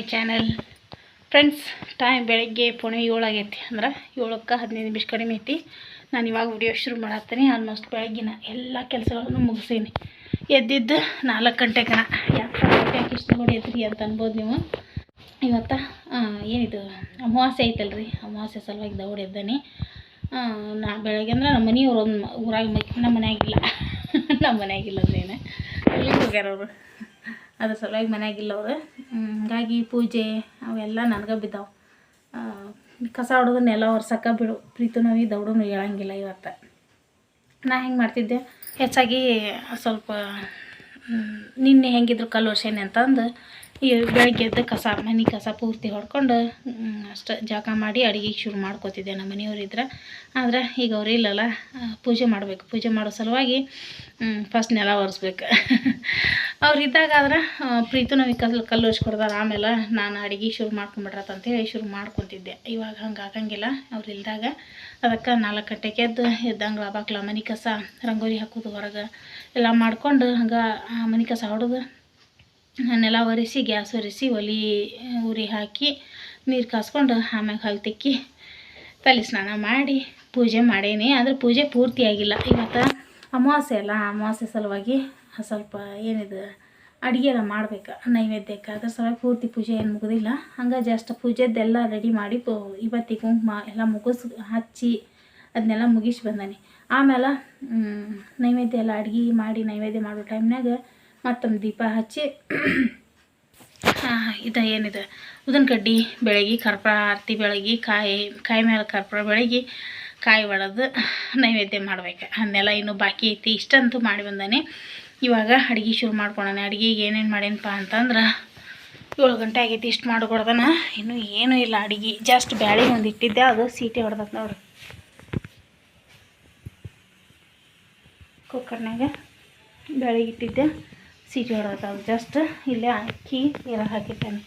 My channel friends time ಬೆಳಗ್ಗೆ ಪುಣೆ ಏಳು ಆಗೈತಿ ಅಂದ್ರೆ ಏಳಕ್ಕೆ ಹದಿನೈದು ನಿಮಿಷ ಕಡಿಮೆ ಐತಿ. ನಾನು ಇವಾಗ ವಿಡಿಯೋ ಶುರು ಮಾಡತ್ತೀನಿ. ಆಲ್ಮೋಸ್ಟ್ ಬೆಳಗ್ಗಿನ ಎಲ್ಲ ಕೆಲಸಗಳನ್ನು ಮುಗಿಸೀನಿ ಎದ್ದಿದ್ದು ನಾಲ್ಕು ಗಂಟೆ ಕಣ. ಯಾಕೆ ಯಾಕೆ ಇಷ್ಟು ಹೊಡೆಯತ್ರಿ ಅಂತ ಅನ್ಬೋದು ನೀವು. ಇವತ್ತು ಏನಿದು, ಅಮಾವಾಸ್ಯೆ ಐತಲ್ರಿ. ಅಮಾವಾಸ್ಯೆ ಸಲುವಾಗಿ ದೌಡ್ ಎದ್ದಾನೆ. ನಾ ಬೆಳಗ್ಗೆ ಅಂದ್ರೆ ನಮ್ಮ ಮನೆಯವ್ರು ಒಂದು ಊರಾಗ ನಮ್ಮ ಮನೆಯಾಗಿಲ್ಲ ನಮ್ಮ ಮನೆಯಾಗಿಲ್ಲ ಅಂದ್ರೆ ಏನು? ಹೋಗ್ಯಾರವರು ಅದ್ರ ಸಲುವಾಗಿ ಮನೆಯಾಗಿಲ್ಲ ಅವರು. ಹಂಗಾಗಿ ಪೂಜೆ ಅವೆಲ್ಲ ನನಗೆ ಬಿದ್ದಾವೆ. ಕಸ ಹೊಡೆದು ನೆಲ ಬಿಡು. ಪ್ರೀತು ಪ್ರೀತನವಿ ದೌಡನು ಹೇಳಂಗಿಲ್ಲ ಇವತ್ತು. ನಾ ಹೆಂಗೆ ಮಾಡ್ತಿದ್ದೆ? ಹೆಚ್ಚಾಗಿ ಸ್ವಲ್ಪ ನಿನ್ನೆ ಹೆಂಗಿದ್ರು ಕಲ್ಲು ವರ್ಷೇನೆ ಅಂತಂದು ಈ ಬೆಳಗ್ಗೆ ಎದ್ದು ಕಸ, ಮನೆ ಕಸ ಪೂರ್ತಿ ಹೊಡ್ಕೊಂಡು ಅಷ್ಟು ಜಳಕ ಮಾಡಿ ಅಡುಗೆಗೆ ಶುರು ಮಾಡ್ಕೋತಿದ್ದೆ ನಮ್ಮ ಮನೆಯವರಿದ್ರೆ ಆದರೆ ಈಗ ಅವ್ರು ಇಲ್ಲಲ್ಲ ಪೂಜೆ ಮಾಡಬೇಕು. ಪೂಜೆ ಮಾಡೋ ಸಲುವಾಗಿ ಫಸ್ಟ್ ನೆಲ ಒರೆಸ್ಬೇಕು. ಅವ್ರಿದ್ದಾಗ ಆದ್ರೆ ಪ್ರೀತು ನನಗೆ ಕಲ್ಲು ಕಲ್ಲು ಕೊಡ್ದಾರ ಆಮೇಲೆ ನಾನು ಅಡುಗೆ ಶುರು ಮಾಡ್ಕೊಂಬಿಡ್ರತ್ತಂತೇಳಿ ಶುರು ಮಾಡ್ಕೊತಿದ್ದೆ. ಇವಾಗ ಹಂಗೆ ಆಗಂಗಿಲ್ಲ. ಅವ್ರು ಇಲ್ದಾಗ ಅದಕ್ಕೆ ನಾಲ್ಕು ಗಂಟೆಗೆ ಎದ್ದು, ಎದ್ದಂಗೆ ಬಾಕ್ಲ ಮನೆ ಕಸ, ರಂಗೋಲಿ ಹಾಕೋದು ಹೊರಗೆ, ಎಲ್ಲ ಮಾಡ್ಕೊಂಡು ಹಂಗೆ ಮನೆ ಕಸ ಹೊಡೆದು ನೆಲ ಒರೆಸಿ, ಗ್ಯಾಸ್ ಒರೆಸಿ, ಒಲಿ, ಉರಿ ಹಾಕಿ, ನೀರು ಕಾಸ್ಕೊಂಡು ಆಮ್ಯಾಗ ಹಲ್ ತಿಕ್ಕಿ ತಲೆ ಸ್ನಾನ ಮಾಡಿ ಪೂಜೆ ಮಾಡೇನಿ. ಆದರೆ ಪೂಜೆ ಪೂರ್ತಿ ಆಗಿಲ್ಲ. ಇವತ್ತು ಅಮಾವಾಸ್ಯೆ ಅಲ್ಲ. ಅಮಾವಾಸ್ಯೆ ಸಲುವಾಗಿ ಸ್ವಲ್ಪ ಏನಿದು, ಅಡುಗೆ ಎಲ್ಲ ಮಾಡ್ಬೇಕು, ನೈವೇದ್ಯಕ್ಕೆ. ಅದ್ರ ಸಲುವಾಗಿ ಪೂರ್ತಿ ಪೂಜೆ ಏನು ಮುಗೋದಿಲ್ಲ. ಹಂಗೆ ಜಸ್ಟ್ ಪೂಜೆದ್ದೆಲ್ಲ ರೆಡಿ ಮಾಡಿ ಪು ಇವತ್ತಿಗೆ ಕುಂಕುಮ ಎಲ್ಲ ಮುಗಿಸ್, ಹಚ್ಚಿ ಅದನ್ನೆಲ್ಲ ಮುಗಿಸಿ ಬಂದಾನೆ. ಆಮೇಲೆ ನೈವೇದ್ಯ ಎಲ್ಲ ಅಡುಗೆ ಮಾಡಿ ನೈವೇದ್ಯ ಮಾಡೋ ಟೈಮ್ನಾಗ ಮತ್ತೊಂದು ದೀಪ ಹಚ್ಚಿ. ಇದು ಏನಿದೆ? ಉದನ್ ಕಡ್ಡಿ ಬೆಳಗ್ಗೆ ಕರ್ಪೂರ, ಆರತಿ ಬೆಳಗ್ಗೆ ಕಾಯಿ ಕಾಯಿ ಮೇಲೆ ಕರ್ಪೂರ ಬೆಳಗ್ಗೆ ಕಾಯಿ ಒಡೆದು ನೈವೇದ್ಯ ಮಾಡ್ಬೇಕು. ಅದನ್ನೆಲ್ಲ ಇನ್ನೂ ಬಾಕಿ ಐತಿ. ಇಷ್ಟಂತೂ ಮಾಡಿ ಬಂದಾನೆ. ಇವಾಗ ಅಡುಗೆ ಶುರು ಮಾಡ್ಕೊಳಾನೆ ಅಡುಗೆಗೆ ಏನೇನು ಮಾಡೇನಪ್ಪ ಅಂತಂದ್ರೆ ಏಳು ಗಂಟೆ ಆಗೈತಿ ಇಷ್ಟು ಮಾಡ್ಕೊಡ್ದನ. ಇನ್ನೂ ಏನೂ ಇಲ್ಲ ಅಡುಗೆ. ಜಸ್ಟ್ ಬ್ಯಾಳಿ ಒಂದು ಇಟ್ಟಿದ್ದೆ. ಅದು ಸೀಟಿ ಹೊಡ್ದತ್ ನೋಡ್ರಿ ಕುಕ್ಕರ್ನಾಗ ಬೆಳಗ್ಗೆ ಇಟ್ಟಿದ್ದೆ. ಸೀಟಿ ಹೊಡೆದ ಜಸ್ಟ್ ಇಲ್ಲೇ ಅಕ್ಕಿ ನೀರು ಹಾಕಿಟ್ಟಾನೆ.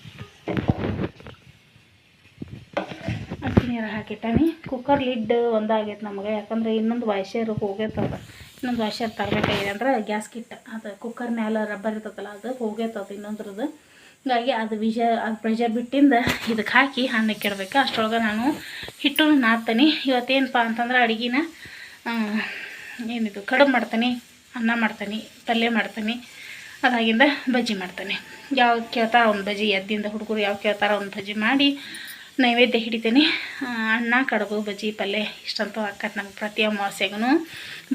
ಅಕ್ಕಿ ನೀರು ಹಾಕಿಟ್ಟಾನೆ. ಕುಕ್ಕರ್ ಲಿಡ್ ಒಂದಾಗೈತೆ ನಮಗೆ, ಯಾಕಂದ್ರೆ ಇನ್ನೊಂದು ವಾಯ್ಸರ್ ಹೋಗೈತದ ಇನ್ನೊಂದು ವಾಯ್ಶರ್ ತರಬೇಕಾಗಿದೆ ಅಂದ್ರೆ ಗ್ಯಾಸ್ ಕಿಟ್ ಅದು ಕುಕ್ಕರ್ ಮೇಲೆ ರಬ್ಬರ್ ಇರ್ತದಲ್ಲ, ಅದು ಹೋಗೈತದ ಇನ್ನೊಂದ್ರದ್ದು. ಹೀಗಾಗಿ ಅದು ವಿಜ ಅದು ಪ್ರೆಷರ್ ಬಿಟ್ಟಿಂದ ಇದಕ್ಕೆ ಹಾಕಿ ಅನ್ನಕ್ಕೆ ಇಡಬೇಕು ಅಷ್ಟರೊಳಗೆ ನಾನು ಹಿಟ್ಟು ನಾದ್ತೀನಿ. ಇವತ್ತೇನಪ್ಪ ಅಂತಂದ್ರೆ ಅಡುಗೆನ ಏನಿದು, ಕಡುಬು ಮಾಡ್ತೀನಿ, ಅನ್ನ ಮಾಡ್ತೀನಿ, ಪಲ್ಯ ಮಾಡ್ತೀನಿ. ಅದಾಗಿಂದ ಬಜ್ಜಿ ಮಾಡ್ತೇನೆ. ಯಾವ ಕೇಳ್ತಾರ ಒಂದು ಬಜ್ಜಿ ಎದ್ದಿಂದ ಹುಡುಗರು ಯಾವ ಕೇಳ್ತಾರ ಒಂದು ಬಜ್ಜಿ ಮಾಡಿ ನೈವೇದ್ಯ ಹಿಡಿತೇನೆ. ಅನ್ನ, ಕಡುಬು, ಬಜ್ಜಿ ಪಲ್ಯ ಇಷ್ಟಂತೂ ಆಕತ್ ನಮ್ಗೆ ಪ್ರತಿ ಅಮಾವಾಸ್ಯೆಗೂ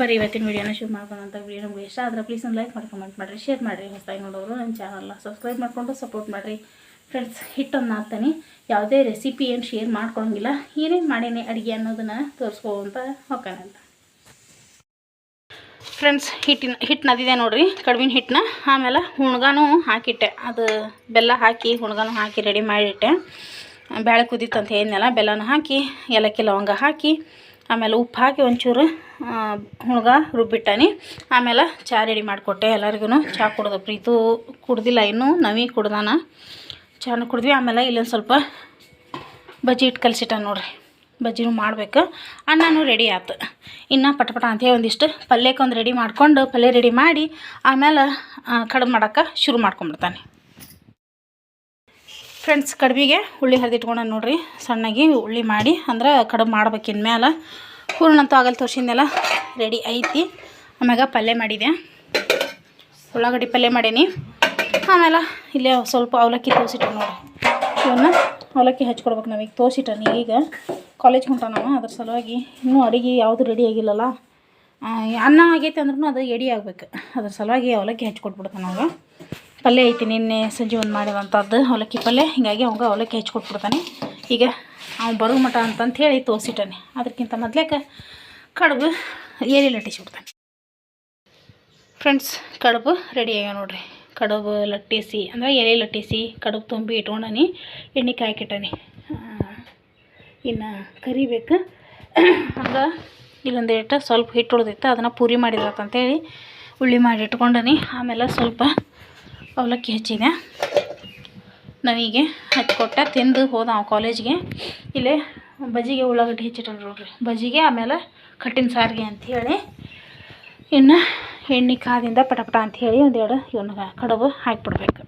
ಬರೀ ಇವತ್ತಿನ ವೀಡಿಯೋನ ಶುರು ಮಾಡ್ಕೊಳಂತ ವೀಡಿಯೋ ನಮ್ಗೆ ಇಷ್ಟ ಆದರೆ ಪ್ಲೀಸ್ ಒಂದು ಲೈಕ್ ಮಾಡಿ ಕಮೆಂಟ್ ಮಾಡಿರಿ ಶೇರ್ ಮಾಡಿರಿ ಹೊಸದಾಗಿ ನೋಡೋರು ನನ್ನ ಚಾನಲ್ನ ಸಬ್ಸ್ಕ್ರೈಬ್ ಮಾಡಿಕೊಂಡು ಸಪೋರ್ಟ್ ಮಾಡಿರಿ. ಫ್ರೆಂಡ್ಸ್ ಹಿಟ್ಟನ್ನು ಹಾಕ್ತಾನೆ. ಯಾವುದೇ ರೆಸಿಪಿ ಏನು ಶೇರ್ ಮಾಡ್ಕೊಳಂಗಿಲ್ಲ, ಏನೇನು ಮಾಡೇನೆ ಅಡುಗೆ ಅನ್ನೋದನ್ನು ತೋರಿಸ್ಕೋ ಅಂತ. ಫ್ರೆಂಡ್ಸ್, ಹಿಟ್ಟಿನ ಹಿಟ್ಟು ನದಿದೆ ನೋಡಿರಿ, ಕಡುಬಿನ ಹಿಟ್ಟನ್ನ ಆಮೇಲೆ ಹುಣ್ಗಾನು ಹಾಕಿಟ್ಟೆ. ಅದು ಬೆಲ್ಲ ಹಾಕಿ, ಹುಣ್ಗಾನು ಹಾಕಿ ರೆಡಿ ಮಾಡಿಟ್ಟೆ. ಬೇಳೆ ಕುದೀತಂತ ಹೇಳಿದ್ನಲ್ಲ, ಬೆಲ್ಲನ ಹಾಕಿ, ಏಲಕ್ಕಿ ಲವಂಗ ಹಾಕಿ, ಆಮೇಲೆ ಉಪ್ಪು ಹಾಕಿ ಒಂಚೂರು ಹುಣ್ಗ ರುಬ್ಬಿಟ್ಟಾನಿ. ಆಮೇಲೆ ಚಹಾ ರೆಡಿ ಮಾಡಿಕೊಟ್ಟೆ ಎಲ್ಲರಿಗೂ ಚಹಾ ಕುಡ್ದು ಪ್ರೀತು ಕುಡ್ದಿಲ್ಲ ಇನ್ನೂ, ನವಿ ಕುಡ್ದಾನ. ಚಹಾನು ಕುಡಿದ್ವಿ, ಆಮೇಲೆ ಇಲ್ಲೊಂದು ಸ್ವಲ್ಪ ಬಜಿ ಇಟ್ಟು ಕಲಿಸಿಟ್ಟ ನೋಡಿರಿ. ಬಜ್ಜಿನೂ ಮಾಡಬೇಕು. ಅನ್ನನೂ ರೆಡಿ ಆಯ್ತು ಇನ್ನು ಪಟ ಪಟ ಅಂತೇಳಿ ಒಂದಿಷ್ಟು ಪಲ್ಯಕ್ಕೆ ಒಂದು ರೆಡಿ ಮಾಡ್ಕೊಂಡು ಪಲ್ಯ ರೆಡಿ ಮಾಡಿ ಆಮೇಲೆ ಕಡುಬು ಮಾಡೋಕ್ಕೆ ಶುರು ಮಾಡ್ಕೊಂಬಿಡ್ತಾನೆ ಫ್ರೆಂಡ್ಸ್, ಕಡುಬಿಗೆ ಹುಳಿ ಹರಿದಿಟ್ಕೊಂಡ ನೋಡಿರಿ. ಸಣ್ಣಗೆ ಹುಳಿ ಮಾಡಿ, ಅಂದ್ರೆ ಕಡುಬು ಮಾಡ್ಬೇಕಿನ ಮೇಲೆ ಹೂರ್ಣಂತೂ ಆಗಲ್ ತೋರ್ಸಿದ್ನೆಲ್ಲ, ರೆಡಿ ಐತಿ. ಆಮ್ಯಾಗ ಪಲ್ಯ ಮಾಡಿದೆ. ಉಳ್ಳಾಗಡ್ಡಿ ಪಲ್ಯ ಮಾಡೀನಿ. ಆಮೇಲೆ ಇಲ್ಲೇ ಸ್ವಲ್ಪ ಅವಲಕ್ಕಿ ತೋರಿಸಿಟ್ಟು ನೋಡಿರಿ. ಇವನ್ನ ಅವಲಕ್ಕಿ ಹಚ್ಕೊಡ್ಬೇಕು ನಾವೀಗ ತೋರಿಸಿಟ್ಟನಿ ಈಗ. ಕಾಲೇಜ್ ಹೊಂಟಾನವ, ಅದ್ರ ಸಲುವಾಗಿ ಇನ್ನೂ ಅಡುಗೆ ಯಾವುದು ರೆಡಿ ಆಗಿಲ್ಲಲ್ಲ. ಅನ್ನ ಆಗೈತೆ ಅಂದ್ರೂ ಅದು ಎಡಿ ಆಗ್ಬೇಕು. ಅದ್ರ ಸಲುವಾಗಿ ಅವಲಕ್ಕಿ ಹಚ್ಕೊಟ್ಬಿಡ್ತಾನೆ ಅವಾಗ. ಪಲ್ಯ ಐತಿ ನಿನ್ನೆ ಸಂಜೆ ಒಂದು ಮಾಡಿದಂಥದ್ದು ಅವಲಕ್ಕಿ ಪಲ್ಯ. ಹೀಗಾಗಿ ಅವಾಗ ಅವಲಕ್ಕಿ ಹಚ್ಕೊಟ್ಬಿಡ್ತಾನೆ ಈಗ ಅವ್ನು ಬರೋ ಮಠ ಅಂತಂತ ಹೇಳಿ ತೋರಿಸಿಟ್ಟಾನೆ. ಅದಕ್ಕಿಂತ ಮೊದ್ಲೇಕ ಕಡುಬು ಏರಿ ಲಟ್ಟಿಸಿಬಿಡ್ತಾನೆ. ಫ್ರೆಂಡ್ಸ್ ಕಡುಬು ರೆಡಿ ಆಗ್ಯಾವ ನೋಡ್ರಿ. ಕಡುಬು ಲಟ್ಟಿಸಿ, ಅಂದರೆ ಎಲೆ ಲಟ್ಟಿಸಿ, ಕಡುಬು ತುಂಬಿ ಇಟ್ಕೊಂಡನಿ, ಎಣ್ಣೆ ಕಾಯ್ಕಿಟ್ಟನಿ ಇನ್ನು ಕರಿಬೇಕು. ಹಂಗೆ ಇಲ್ಲೊಂದು ಹಿಟ್ಟು ಸ್ವಲ್ಪ ಹಿಟ್ಟು ಉಳ್ದಿತ್ತು ಅದನ್ನು ಪೂರಿ ಮಾಡಿದ್ರಂತೇಳಿ ಉಳ್ಳಿ ಮಾಡಿ ಇಟ್ಕೊಂಡನಿ. ಆಮೇಲೆ ಸ್ವಲ್ಪ ಅವಲಕ್ಕಿ ಹಚ್ಚಿದೆ. ನನಗೆ ಹಚ್ಕೊಟ್ಟ ತಿಂದು ಹೋದ ಅವ ಕಾಲೇಜ್ಗೆ. ಇಲ್ಲೇ ಬಜ್ಜಿಗೆ ಉಳ್ಳಾಗಡ್ಡಿ ಹೆಚ್ಚಿಟ್ಟು ನೋಡ್ರಿ. ಬಜ್ಜಿಗೆ, ಆಮೇಲೆ ಕಟ್ಟಿನ ಸಾರಿಗೆ ಅಂಥೇಳಿ ಇನ್ನು ಎಣ್ಣೆ ಕಾದಿಂದ ಪಟಪಟ ಪಟ ಅಂಥೇಳಿ ಒಂದೆರಡು ಇವನ್ನ ಕಡುಬು ಹಾಕಿಬಿಡ್ಬೇಕು.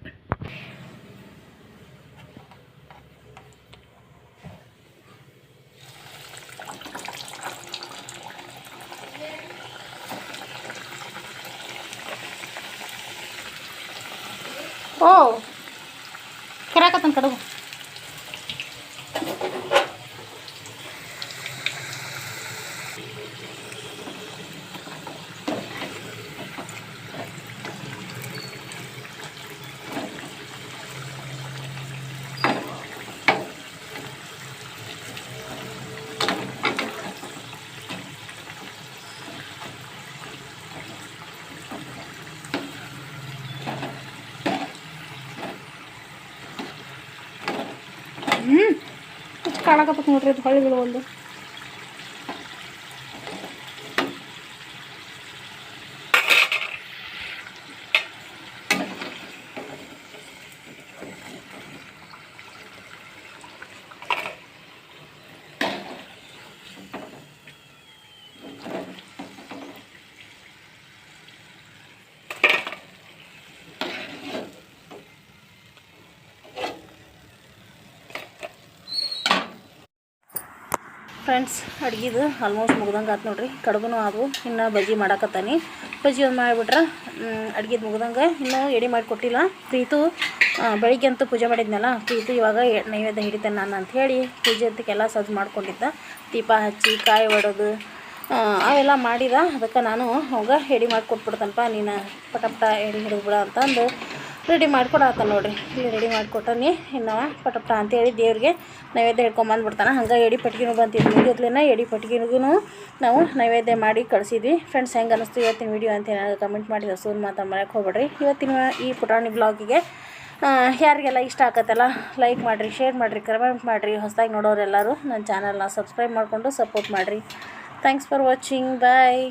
ಓ. ಕಿರಾಕತ್ತನ ಕಡುಬು. ಕಾಳಾಕತ್ತ ನೋಡ್ರಿ ಅದು ಹೊಳ್ಳಿ ಫ್ರೆಂಡ್ಸ್, ಅಡ್ಗಿದು ಆಲ್ಮೋಸ್ಟ್ ಮುಗ್ದಂಗೆ ಆತು ನೋಡ್ರಿ. ಕಡುಬು ಆದವು, ಇನ್ನು ಬಜ್ಜಿ ಮಾಡಾಕತ್ತಾನೆ. ಬಜ್ಜಿ ಒಂದು ಮಾಡಿಬಿಟ್ರೆ ಅಡ್ಗಿದು ಮುಗ್ದಂಗೆ ಇನ್ನೂ ಎಡೆ ಮಾಡಿ ಕೊಟ್ಟಿಲ್ಲ. ಪ್ರೀತು ಬೆಳಿಗ್ಗೆ ಅಂತೂ ಪೂಜೆ ಮಾಡಿದ್ನಲ್ಲ, ಪ್ರೀತು ಇವಾಗ ನೈವೇದ್ಯ ಹಿಡಿತೇನೆ ನಾನು ಅಂತ ಹೇಳಿ ಪೂಜೆ ಅಂತಕ್ಕೆಲ್ಲ ಸಜ್ಜು ಮಾಡ್ಕೊಂಡಿದ್ದ. ದೀಪ ಹಚ್ಚಿ, ಕಾಯಿ ಒಡೋದು ಅವೆಲ್ಲ ಮಾಡಿದ. ಅದಕ್ಕೆ ನಾನು ಅವಾಗ ಎಡೆ ಮಾಡಿ ಕೊಟ್ಬಿಡ್ತನಪ್ಪ, ನೀನು ಪಟ ಪಟ ಎಡೆ ಹಿಡಿದ್ಬಿಡ ಅಂತಂದು ರೆಡಿ ಮಾಡ್ಕೊಡತ್ತ ನೋಡ್ರಿ. ಇಲ್ಲಿ ರೆಡಿ ಮಾಡಿಕೊಟ್ಟನಿ ಇನ್ನು ಪಟ ಪಟ ಅಂತೇಳಿ ದೇವ್ರಿಗೆ ನೈವೇದ್ಯ ಹಿಡ್ಕೊಂಬಂದ್ಬಿಡ್ತಾನೆ. ಹಂಗೆ ಎಡಿ ಪಟ್ಗಿನೂ ಬಂತಿದ್ವಿ. ಮುಗಿದ್ಲೇನ ಎಡಿ ಪಟ್ಗಿನಿಗೂ ನಾವು ನೈವೇದ್ಯ ಮಾಡಿ ಕಳಿಸಿದ್ವಿ. ಫ್ರೆಂಡ್ಸ್ ಹೆಂಗೆ ಅನ್ನಿಸ್ತು ಇವತ್ತಿನ ವೀಡಿಯೋ ಅಂತ ಏನಾದ್ರು ಕಮೆಂಟ್ ಮಾಡಿ ಹೊಸೂರು ಮಾತಾ ಮಾಡೋಕ್ಕೆ ಹೋಗ್ಬೇಡ್ರಿ. ಇವತ್ತಿನ ಈ ಪುಟಾಣಿ ಬ್ಲಾಗಿಗೆ ಯಾರಿಗೆಲ್ಲ ಇಷ್ಟ ಆಗತ್ತಲ್ಲ ಲೈಕ್ ಮಾಡಿರಿ ಶೇರ್ ಮಾಡಿರಿ ಕಮೆಂಟ್ ಮಾಡಿರಿ. ಹೊಸದಾಗಿ ನೋಡೋರೆಲ್ಲರೂ ನನ್ನ ಚಾನಲ್ನ ಸಬ್ಸ್ಕ್ರೈಬ್ ಮಾಡಿಕೊಂಡು ಸಪೋರ್ಟ್ ಮಾಡಿರಿ. Thanks for watching bye